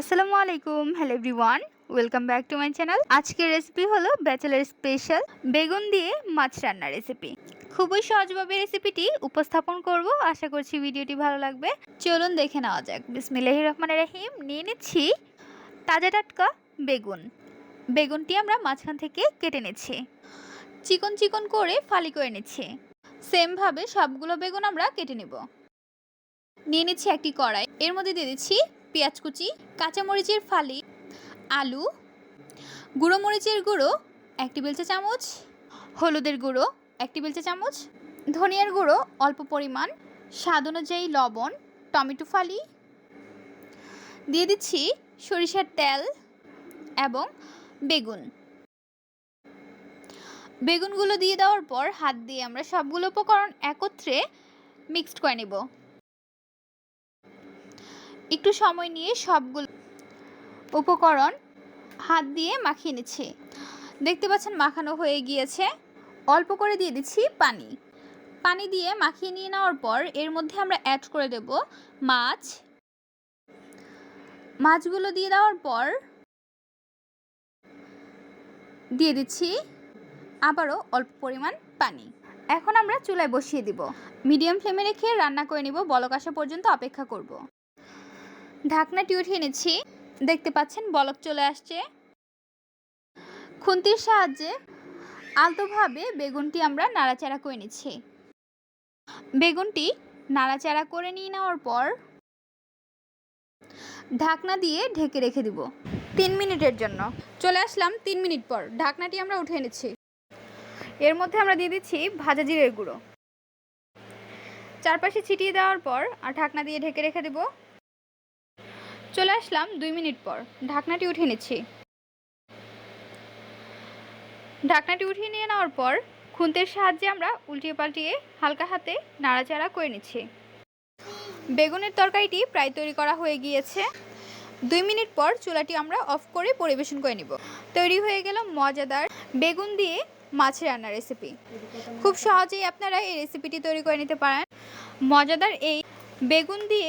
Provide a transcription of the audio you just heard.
আসসালামু আলাইকুম hello everyone welcome back to my channel আজকের রেসিপি হলো ব্যাচেলার স্পেশাল বেগুন দিয়ে মাছ রান্নার রেসিপি খুবই সহজভাবে রেসিপিটি উপস্থাপন করব, আশা করছি ভিডিওটি ভালো লাগবে। চলুন দেখে নেওয়া যাক। বিসমিল্লাহির রহমানির রহিম, নিয়ে নিচ্ছি তাজা টাটকা বেগুন। বেগুনটি আমরা মাঝখান থেকে কেটে নিচ্ছি। চিকন চিকন করে ফালি করে নিচ্ছি। সেমভাবে সবগুলো বেগুন আমরা কেটে নেব। নিয়ে নিচ্ছি একটি কড়াই। এর মধ্যে দিয়ে দিচ্ছি পেঁয়াজ কুচি, কাঁচামরিচের ফালি, আলু, গুঁড়ো মরিচের গুঁড়ো, এক টেবিল চা চামচ, হলুদের গুঁড়ো, এক টেবিল চা চামচ, ধনিয়ার গুঁড়ো, অল্প পরিমাণ, স্বাদ অনুযায়ী লবণ, টমেটো ফালি। দিয়ে দিচ্ছি সরিষার তেল এবং বেগুন। বেগুনগুলো দিয়ে দেওয়ার পর হাত দিয়ে আমরা সবগুলো উপকরণ একত্রে মিক্সড করে নেব। একটু সময় নিয়ে সবগুলো উপকরণ হাত দিয়ে মাখিয়ে নিচ্ছি। দেখতে পাচ্ছেন মাখানো হয়ে গিয়েছে। অল্প করে দিয়ে দিচ্ছি পানি। পানি দিয়ে মাখিয়ে নিয়ে নেওয়ার পর এর মধ্যে আমরা অ্যাড করে দেব মাছ। মাছগুলো দিয়ে দেওয়ার পর দিয়ে দিচ্ছি আবারও অল্প পরিমাণ পানি। এখন আমরা চুলায় বসিয়ে দিব। মিডিয়াম ফ্লেমে রেখে রান্না করে নিব। বলক আসা পর্যন্ত অপেক্ষা করব। ঢাকনাটি উঠিয়ে নিচ্ছি দেখতে পাচ্ছেন, বলক চলে আসছে। খুন্তির সাহায্যে আলতোভাবে বেগুনটি আমরা নাড়াচাড়া করে নিচ্ছি। বেগুনটি নাড়াচাড়া করে নিয়ে নেওয়ার পর ঢাকনা দিয়ে ঢেকে রেখে দিব তিন মিনিটের জন্য। চলে আসলাম তিন মিনিট পর। ঢাকনাটি আমরা উঠে নিচ্ছি। এর মধ্যে আমরা দিয়ে দিচ্ছি ভাজা জিরের গুঁড়ো। চারপাশে ছিটিয়ে দেওয়ার পর আর ঢাকনা দিয়ে ঢেকে রেখে দেবো চলে আসলাম দুই মিনিট পর। ঢাকনাটি উঠিয়ে নিচ্ছি। ঢাকনাটি উঠিয়ে নিয়ে নেওয়ার পর খুন্তির সাহায্যে আমরা উল্টিয়ে পাল্টিয়ে হালকা হাতে নাড়াচাড়া করে নিচ্ছি। বেগুনের তরকারিটি প্রায় তৈরি করা হয়ে গিয়েছে। দুই মিনিট পর চুলাটি আমরা অফ করে পরিবেশন করে নিব। তৈরি হয়ে গেল মজাদার বেগুন দিয়ে মাছের রান্নার রেসিপি খুব সহজেই আপনারা এই রেসিপিটি তৈরি করে নিতে পারেন। মজাদার এই বেগুন দিয়ে